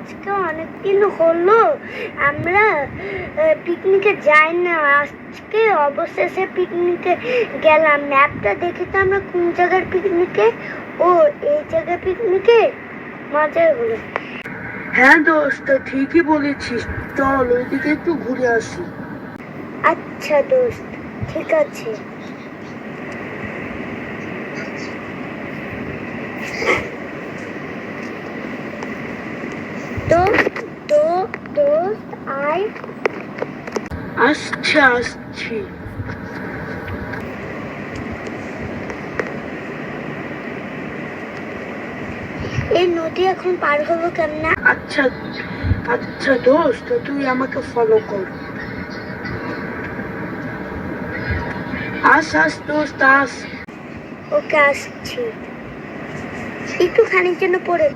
আজকে অনেকদিন হলো আমরা পিকনিকে যাই না। আজকে অবশেষে পিকনিকে গেলাম। ম্যাপটা দেখে তো আমরা কোন জায়গার পিকনিকে ও এই জায়গার পিকনিকে মজাই হলো। হ্যাঁ দোস্ত ঠিকই বলেছিস। চল ওইদিকে একটু ঘুরে আসি। আচ্ছা দোস্ত ঠিক আছে দোস্ত দো দোস্ত আয় আসছে আসছি। এই নদী এখন পার হব কেমন? আচ্ছা আচ্ছা দোস্ত তুই আমাকে ফলো কর। আস আস দোস্ত আস। ওকে আসছি। একটু খানির জন্য পড়ে